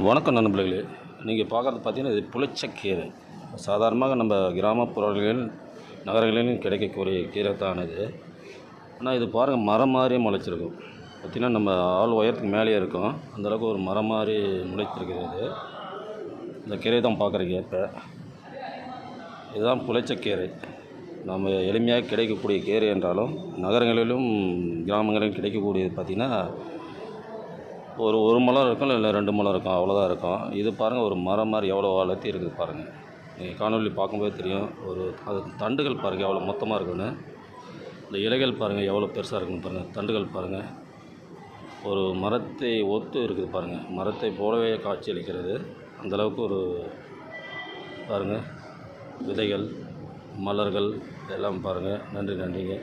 வணக்கம் நண்பர்களே. நீங்கள் பார்க்குறது பார்த்தீங்கன்னா இது புளிச்சக்கீரை. சாதாரணமாக நம்ம கிராமப்புறங்களில் நகரங்களிலும் கிடைக்கக்கூடிய கீரை தான் இது. ஆனால் இது பாருங்கள் மரம் மாதிரியே முளைச்சிருக்கும். பார்த்திங்கன்னா நம்ம ஆள் உயரத்துக்கு மேலேயே இருக்கும். அந்தளவுக்கு ஒரு மரம் மாதிரி முளைச்சிருக்கிறது இது. இந்த கீரை தான் பார்க்குறீங்க இப்போ இதுதான் புளிச்சக்கீரை. நம்ம எளிமையாக கிடைக்கக்கூடிய கீரை என்றாலும் நகரங்களிலும் கிராமங்களிலும் கிடைக்கக்கூடியது பார்த்திங்கன்னா ஒரு ஒரு மலம் இருக்கும் இல்லை ரெண்டு மலம் இருக்கும் அவ்வளோதான் இருக்கும். இது பாருங்கள் ஒரு மரம் மாதிரி எவ்வளோ வளர்த்தி இருக்குது பாருங்கள் நீங்கள் காணொலி பார்க்கும்போது தெரியும் ஒரு அது தண்டுகள் பாருங்கள் எவ்வளோ மொத்தமாக இருக்குன்னு. இந்த இலைகள் பாருங்கள் எவ்வளோ பெருசாக இருக்குன்னு பாருங்கள் தண்டுகள் பாருங்கள் ஒரு மரத்தை ஒத்து இருக்குது பாருங்கள் மரத்தை போலவே காட்சி அளிக்கிறது. அந்தளவுக்கு ஒரு பாருங்கள் விதைகள் மலர்கள் எல்லாம் பாருங்கள் நன்றி நன்றிங்க.